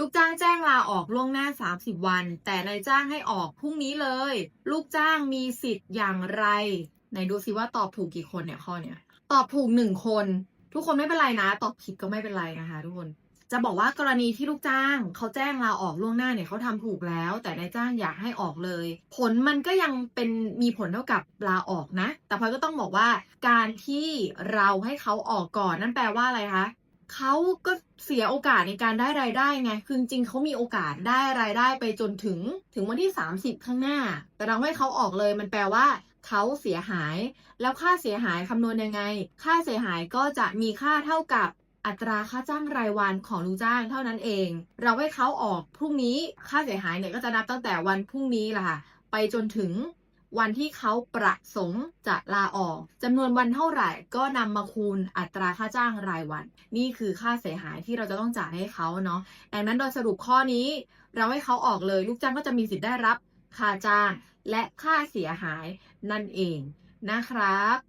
ลูกจ้างแจ้งลาออกล่วงหน้า 30 วัน แต่นายจ้างให้ออกพรุ่งนี้เลย ลูกจ้างมีสิทธิ์อย่างไรไหนดูซิว่าตอบถูกกี่คนเนี่ยข้อเนี้ยตอบถูกหนึ่งคน ทุกคนไม่เป็นไรนะ ตอบผิดก็ไม่เป็นไรนะคะ ทุกคนจะบอกว่ากรณีที่ลูกจ้าง เขาแจ้งลาออกล่วงหน้าเนี่ยเขาทำถูกแล้ว แต่นายจ้างอยากให้ออกเลย ผลมันก็ยังเป็นมีผลเท่ากับลาออกนะ แต่พลอยก็ต้องบอกว่า การที่เราให้เขาออกก่อนนั่นแปลว่าอะไรคะ เขาก็เสียโอกาสในการได้รายได้ไง คือจริงเขามีโอกาสได้รายได้ไปจนถึงถึงวันที่ 30 ข้างหน้า แต่เราให้เขาออกเลยมันแปลว่าเขาเสียหาย แล้วค่าเสียหายคำนวณยังไง ค่าเสียหายก็จะมีค่าเท่ากับอัตราค่าจ้างรายวันของลูกจ้างเท่านั้นเอง เราให้เขาออกพรุ่งนี้ค่าเสียหายเนี่ยก็จะนับตั้งแต่วันพรุ่งนี้แหละค่ะ ไปจนถึง วันที่เขาประสงค์จะลาออกจำนวนวันเท่าไหร่ก็นำมาคูณอัตราค่าจ้างรายวัน นี่คือค่าเสียหายที่เราจะต้องจ่ายให้เขาเนาะดังนั้นโดยสรุปข้อนี้ เราให้เขาออกเลยลูกจ้างก็จะมีสิทธิ์ได้รับค่าจ้างและค่าเสียหายนั่นเองนะครับ